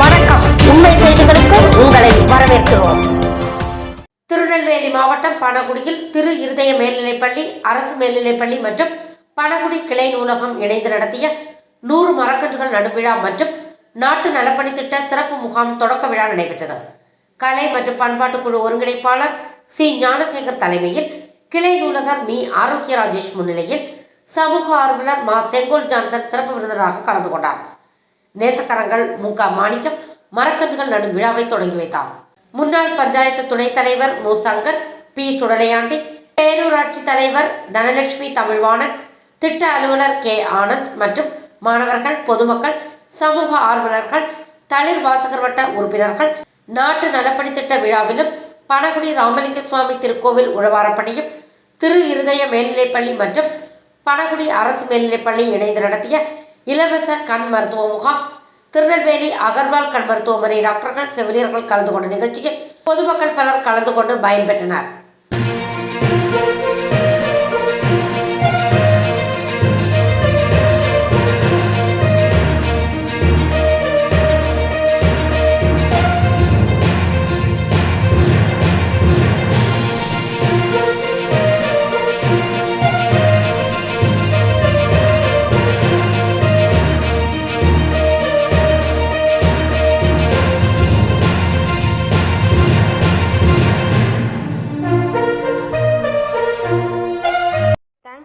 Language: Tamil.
வணக்கம். உண்மை செய்திகளுக்கு உங்களை வரவேற்கிறோம். திருநெல்வேலி மாவட்டம் பணகுடியில் திரு இருதய மேல்நிலைப்பள்ளி அரசு மேல்நிலைப்பள்ளி மற்றும் பணகுடி கிளை நூலகம் இணைந்து நடத்திய நூறு மரக்கன்றுகள் நடுவிழா மற்றும் நாட்டு நலப்பணி திட்ட சிறப்பு முகாம் தொடக்க விழா நடைபெற்றது. கலை மற்றும் பண்பாட்டு குழு ஒருங்கிணைப்பாளர் சி. ஞானசேகர் தலைமையில் கிளை நூலகர் மீ. ஆரோக்கிய ராஜேஷ் முன்னிலையில் சமூக ஆர்வலர் மா. செங்கோல் ஜான்சன் சிறப்பு விருந்தினராக கலந்து கொண்டார். நேசக்கரங்கள் மு க மாணிக்கம் மரக்கன்றுகள் நடும் விழாவை தொடங்கி வைத்தார். முன்னாள் பஞ்சாயத்து துணைத் தலைவர் மு. சங்கர் பி. சுடலையாண்டி பேரூராட்சி தலைவர் தனலட்சுமி தமிழ்வாணன் திட்ட அலுவலர் கே. ஆனந்த் மற்றும் மாணவர்கள் பொதுமக்கள் சமூக ஆர்வலர்கள் தளிர் வாசகர் வட்ட உறுப்பினர்கள் நாட்டு நலப்பணி திட்ட விழாவிலும் பணகுடி ராமலிங்க சுவாமி திருக்கோவில் உழவாரப்பணியும் திரு. இருதய மேல்நிலைப்பள்ளி மற்றும் பணகுடி அரசு மேல்நிலைப்பள்ளி இணைந்து நடத்திய இலவச கண் மருத்துவ முகாம். திருநெல்வேலி அகர்வால் கண் மருத்துவமனை டாக்டர்கள் செவிலியர்கள் கலந்து கொண்ட நிகழ்ச்சியில் பொதுமக்கள் பலர் கலந்து கொண்டு பயன்பெற்றனர்